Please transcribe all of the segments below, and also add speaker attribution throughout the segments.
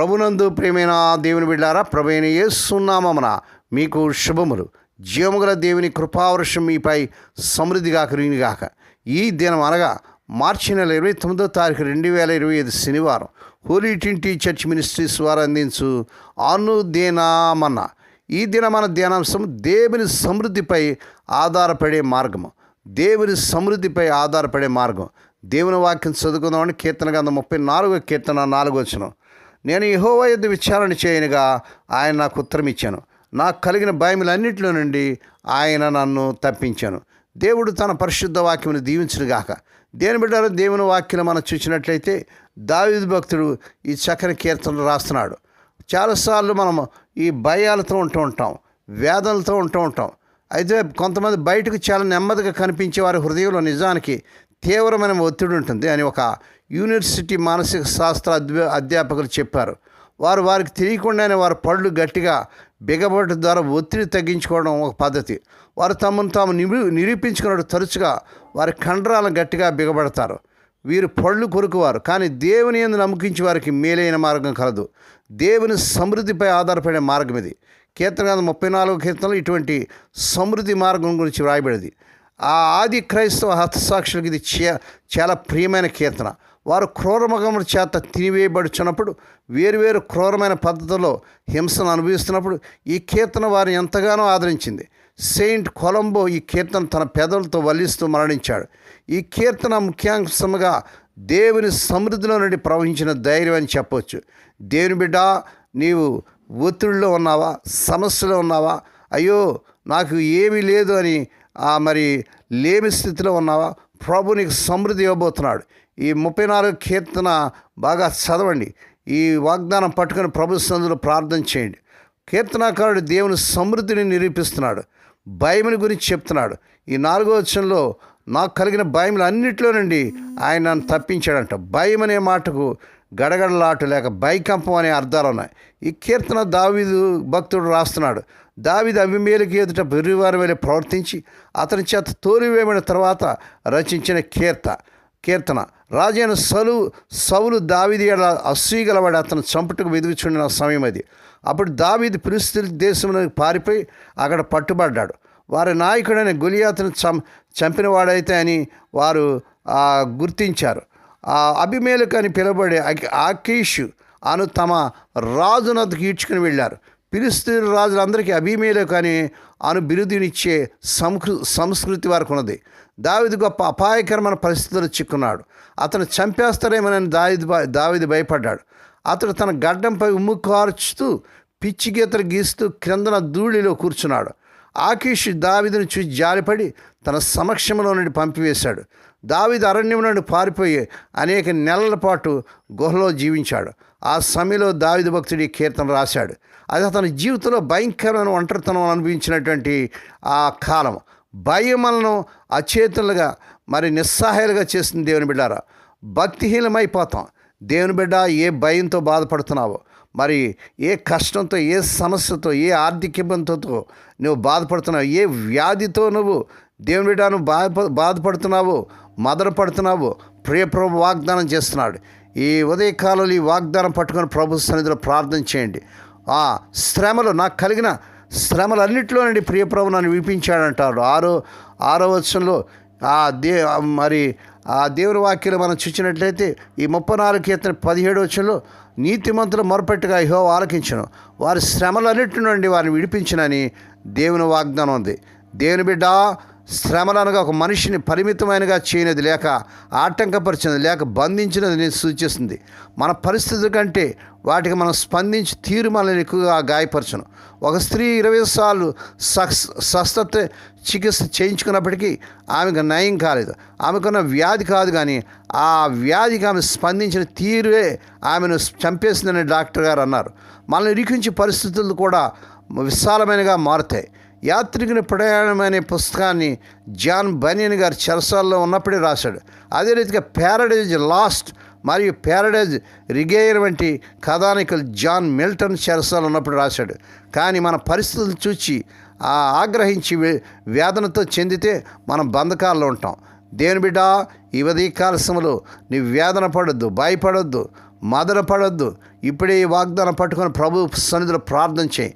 Speaker 1: ప్రభునందు ప్రేమైన దేవుని బిడ్డారా ప్రభైన యేసునామమున మీకు శుభములు. జీవముగల దేవుని కృపావర్షం మీపై సమృద్ధిగా కరిగినగాక ఈ దినం అనగా మార్చి నెల ఇరవై తొమ్మిదో తారీఖు రెండు వేల ఇరవై ఐదు శనివారం. హోలీ ట్వంటీ చర్చ్ మినిస్ట్రీస్ వారు అందించు అనుదేనామన్న ఈ దినమన ధ్యానాంశం దేవుని సమృద్ధిపై ఆధారపడే మార్గము. దేవుని సమృద్ధిపై ఆధారపడే మార్గం. దేవుని వాక్యం చదువుకుందామని కీర్తన గంధ ముప్పై నాలుగో కీర్తన నాలుగో వచ్చినాం నేను యహోవా యుద్ధ విచారణ చేయనుగా ఆయన నాకు ఉత్తరం ఇచ్చాను నాకు కలిగిన భయములన్నింటిలో నుండి ఆయన నన్ను తప్పించాను. దేవుడు తన పరిశుద్ధ వాక్యమును దీవించునుగాక. దేని బిడ్డారు దేవుని వాక్యం మనం చూసినట్లయితే దావిదు భక్తుడు ఈ చక్కని కీర్తనలు రాస్తున్నాడు. చాలాసార్లు మనం ఈ భయాలతో ఉంటూ ఉంటాం వేదనలతో ఉంటూ ఉంటాం. అయితే కొంతమంది బయటకు చాలా నెమ్మదిగా కనిపించే వారి హృదయంలో నిజానికి తీవ్రమైన ఒత్తిడి ఉంటుంది అని ఒక యూనివర్సిటీ మానసిక శాస్త్ర అధ్యాపకులు చెప్పారు. వారు వారికి తెలియకుండానే వారి పళ్ళు గట్టిగా బిగబడటం ద్వారా ఒత్తిడి తగ్గించుకోవడం ఒక పద్ధతి. వారు తమను తాము నిరూ నిరూపించుకున్నట్టు తరచుగా వారి కండరాలను గట్టిగా బిగబడతారు. వీరు పళ్ళు కొరుకువారు కానీ దేవుని ఎందు నమ్మకించి వారికి మేలైన మార్గం కలదు. దేవుని సమృద్ధిపై ఆధారపడే మార్గం ఇది. కీర్తన ముప్పై నాలుగు కీర్తనలు ఇటువంటి సమృద్ధి మార్గం గురించి వ్రాయబడింది. ఆ ఆది క్రైస్తవ హస్తసాక్షులకు ఇది చాలా ప్రియమైన కీర్తన. వారు క్రూరమగముల చేత తినివేయబడుచున్నప్పుడు వేరువేరు క్రూరమైన పద్ధతిలో హింసను అనుభవిస్తున్నప్పుడు ఈ కీర్తన వారిని ఎంతగానో ఆదరించింది. సెయింట్ కొలంబో ఈ కీర్తన తన పెదవులతో వల్లిస్తూ మరణించాడు. ఈ కీర్తన ముఖ్యాంశముగా దేవుని సమృద్ధిలో నుండి ప్రవహించిన ధైర్యం అని చెప్పవచ్చు దేవుని బిడ్డ నీవు ఒత్తిడిలో ఉన్నావా? సమస్యలో ఉన్నావా? అయ్యో నాకు ఏమీ లేదు అని ఆ మరి లేమి స్థితిలో ఉన్నావా? ప్రభు నీకు సమృద్ధి ఇవ్వబోతున్నాడు. ఈ ముప్పై నాలుగు కీర్తన బాగా చదవండి. ఈ వాగ్దానం పట్టుకొని ప్రభు సందులో ప్రార్థన చేయండి. కీర్తనాకారుడు దేవుని సమృద్ధిని నిరూపిస్తున్నాడు. భయముని గురించి చెప్తున్నాడు. ఈ నాలుగో వచ్చంలో నాకు కలిగిన భయములు అన్నింటిలో నుండి ఆయన నన్ను తప్పించాడంట. భయం అనే మాటకు గడగడలాటు లేక భయకంపం అనే అర్థాలు ఉన్నాయి. ఈ కీర్తన దావీదు భక్తుడు రాస్తున్నాడు. దావీదు అభిమేలకి ఎదుట బెర్రివారి వెళ్ళి ప్రవర్తించి అతని చేత తోలివేమైన తర్వాత రచించిన కీర్త. కీర్తన. రాజైన సలు సవులు దావిది అసూయగలవాడు అతను చంపుటకు వెదుగుచుండిన సమయం అది. అప్పుడు దావీది ఫిలిస్తీన్ దేశంలోకి పారిపోయి అక్కడ పట్టుబడ్డాడు. వారి నాయకుడైన గులియాతను చం చంపినవాడైతే అని వారు గుర్తించారు. ఆ అభిమేలకు అని పిలబడే అకీషు అను తమ రాజునద్దుకు ఈడ్చుకుని వెళ్ళారు. పిలిస్తీన్ రాజులందరికీ అభిమేలకు అని అను బిరుదునిచ్చే సంస్కృ సంస్కృతి వారికి ఉన్నది. దావిది గొప్ప అపాయకరమైన పరిస్థితుల్లో చిక్కున్నాడు. అతను చంపేస్తారేమోనని దావిది దావిది భయపడ్డాడు. అతడు తన గడ్డంపై ఉమ్ము కార్చుతూ పిచ్చి గీతలు గీస్తూ క్రిందన ధూళిలో కూర్చున్నాడు. ఆకీష్ దావిదిని చూసి జాలిపడి తన సమక్షంలో నుండి పంపివేశాడు. దావిది అరణ్యం నుండి పారిపోయి అనేక నెలల పాటు గుహలో జీవించాడు. ఆ సమయంలో దావిది భక్తుడి కీర్తన రాశాడు. అది అతని జీవితంలో భయంకరమైన ఒంటరితనం అనుభవించినటువంటి ఆ కాలం. భయం మనను అచేతనులుగా మరి నిస్సహాయాలుగా చేస్తుంది దేవుని బిడ్డారా భక్తిహీనమైపోతాం దేవుని బిడ్డ ఏ భయంతో బాధపడుతున్నావో మరి ఏ కష్టంతో ఏ సమస్యతో ఏ ఆర్థిక ఇబ్బందితో నువ్వు బాధపడుతున్నావు ఏ వ్యాధితో నువ్వు దేవుని బిడ్డ నువ్వు బాధ బాధపడుతున్నావు మదనపడుతున్నావు ప్రియప్రభ వాగ్దానం చేస్తున్నాడు. ఈ ఉదయకాలంలో ఈ వాగ్దానం పట్టుకొని ప్రభు సన్నిధిలో ప్రార్థన చేయండి. ఆ శ్రమలు నాకు కలిగిన శ్రమలన్నింటిలో నుండి ప్రియప్రభు నన్ను విడిపించాడంటాడు ఆరో ఆరో వచ్చంలో ఆ దే మరి ఆ దేవుని వాక్యాలు మనం చూసినట్లయితే ఈ ముప్పై నాలుగు కీర్తన పదిహేడు వచ్చంలో నీతిమంతులు మొరపెట్టుగా ఇహో ఆలకించను. వారి శ్రమలన్నిటి నుండి వారిని విడిపించినని దేవుని వాగ్దానం ఉంది. దేవుని బిడ్డ శ్రమలనగా ఒక మనిషిని పరిమితమైనగా చేయనిది లేక ఆటంకపరిచినది లేక బంధించినది నేను సూచిస్తుంది. మన పరిస్థితుల కంటే వాటికి మనం స్పందించి తీరు మనల్ని ఎక్కువగా గాయపరచను. ఒక స్త్రీ ఇరవై సార్లు సస్ స్వస్థత చికిత్స చేయించుకున్నప్పటికీ ఆమెకు నయం కాలేదు. ఆమెకున్న వ్యాధి కాదు కానీ ఆ వ్యాధికి ఆమె స్పందించిన తీరువే ఆమెను చంపేసిందని డాక్టర్ గారు అన్నారు. మనల్ని ఇరికించే పరిస్థితులు కూడా విశాలమైనగా మారుతాయి. యాత్రికుని ప్రయాణం అనే పుస్తకాన్ని జాన్ బనియన్ గారు చెరసాల్లో ఉన్నప్పుడే రాశాడు. అదే రీతిగా ప్యారడైజ్ లాస్ట్ మరియు ప్యారడైజ్ రిగేయర్ వంటి కథానికలు జాన్ మిల్టన్ చెరసాలు ఉన్నప్పుడు రాశాడు. కానీ మన పరిస్థితులు చూచి ఆగ్రహించి వేదనతో చెందితే మనం బంధకాల్లో ఉంటాం. దేవుని బిడ్డ ఈ ఉదయ నీ వేదన పడొద్దు భయపడొద్దు మదన పడొద్దు. ఇప్పుడే ఈ వాగ్దానం పట్టుకొని ప్రభు సన్నిధిలో ప్రార్థన చేయి.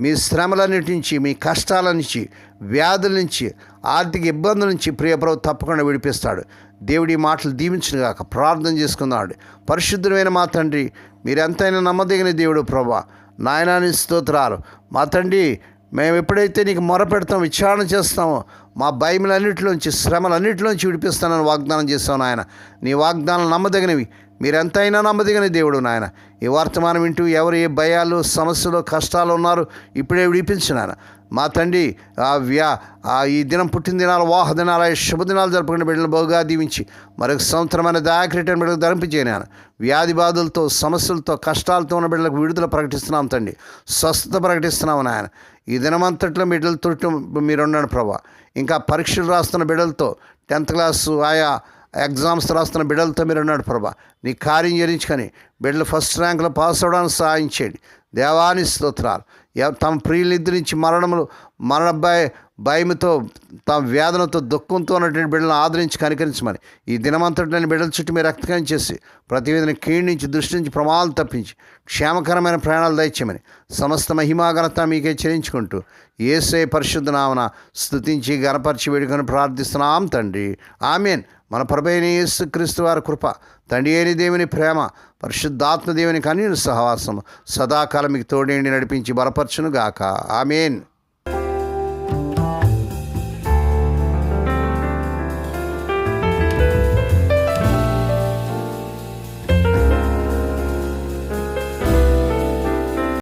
Speaker 1: మీ శ్రమలన్నిటి నుంచి మీ కష్టాల నుంచి వ్యాధుల నుంచి ఆర్థిక ఇబ్బందుల నుంచి ప్రియప్రభు తప్పకుండా విడిపిస్తాడు. దేవుడి మాటలు దీవించిన గాక. ప్రార్థన చేసుకున్నాడు పరిశుద్ధమైన మా తండ్రి మీరెంతైనా నమ్మదగిన దేవుడు ప్రభా. నాయనాని స్తోత్రాలు. మా తండ్రి మేము ఎప్పుడైతే నీకు మొరపెడతాం విచారణ చేస్తామో మా భయములన్నిటిలోంచి శ్రమలన్నిటిలోంచి విడిపిస్తానని వాగ్దానం చేస్తాను నాయన. నీ వాగ్దానాలు నమ్మదగినవి. మీరెంతైనా నమ్మదగిన దేవుడు నాయన. ఈ వర్తమానం వింటూ ఎవరు ఏ భయాలు సమస్యలు కష్టాలు ఉన్నారు ఇప్పుడే విడిపించు నాయన. మా తండ్రి ఆ వ్యా ఆ ఈ దినం పుట్టిన దినాలు వాహ దినాలు శుభదినాలు జరుపుకునే బిడ్డలు బహుగా దీవించి మరొక సంవత్సరమైన దయాక్రీటన్ బిడ్డలకు ధరింపజేయను వ్యాధి బాధలతో సమస్యలతో కష్టాలతో ఉన్న బిడ్డలకు విడుదల ప్రకటిస్తున్నాం తండ్రి. స్వస్థత ప్రకటిస్తున్నాం నాయన. ఈ దినమంతట్లో బిడ్డలు మీరు ఉండండి ప్రభా. ఇంకా పరీక్షలు రాస్తున్న బిడ్డలతో టెన్త్ క్లాసు ఆయా ఎగ్జామ్స్ రాస్తున్న బిడ్డలతో మీరు ఉన్నాడు ప్రభా. నీ కార్యం చేయించుకొని బిడ్డలు ఫస్ట్ ర్యాంకులో పాస్ అవ్వడానికి సహాయం చేయండి. దేవాని స్తోత్రాలు. తమ ప్రియులిద్దరి నుంచి మరణములు మరణ భయ భయముతో తమ వేదనతో దుఃఖంతో ఉన్నటువంటి బిడ్డలను ఆదరించి కనికరించమని. ఈ దినమంతటి నేను బిడ్డల చుట్టూ మీరు రక్తకం చేసి ప్రతి కీడి నుంచి దృష్టి నుంచి ప్రమాదాలు తప్పించి క్షేమకరమైన ప్రయాణాలు దయచేయమని సమస్త మహిమాఘనత మీకే చెల్లించుకుంటూ ఏసే పరిశుద్ధ నామన స్థుతించి గణపరిచి వేడుకొని ప్రార్థిస్తున్నాం తండ్రి. ఆమెన్. మన ప్రభైన యేసు క్రీస్తు వారి కృప తండ్రి అయిన దేవుని ప్రేమ పరిశుద్ధాత్మ దేవుని కన్యుని సహవాసం సదాకాలం మీకు తోడేండి నడిపించి బలపరచును గాక ఆమెన్.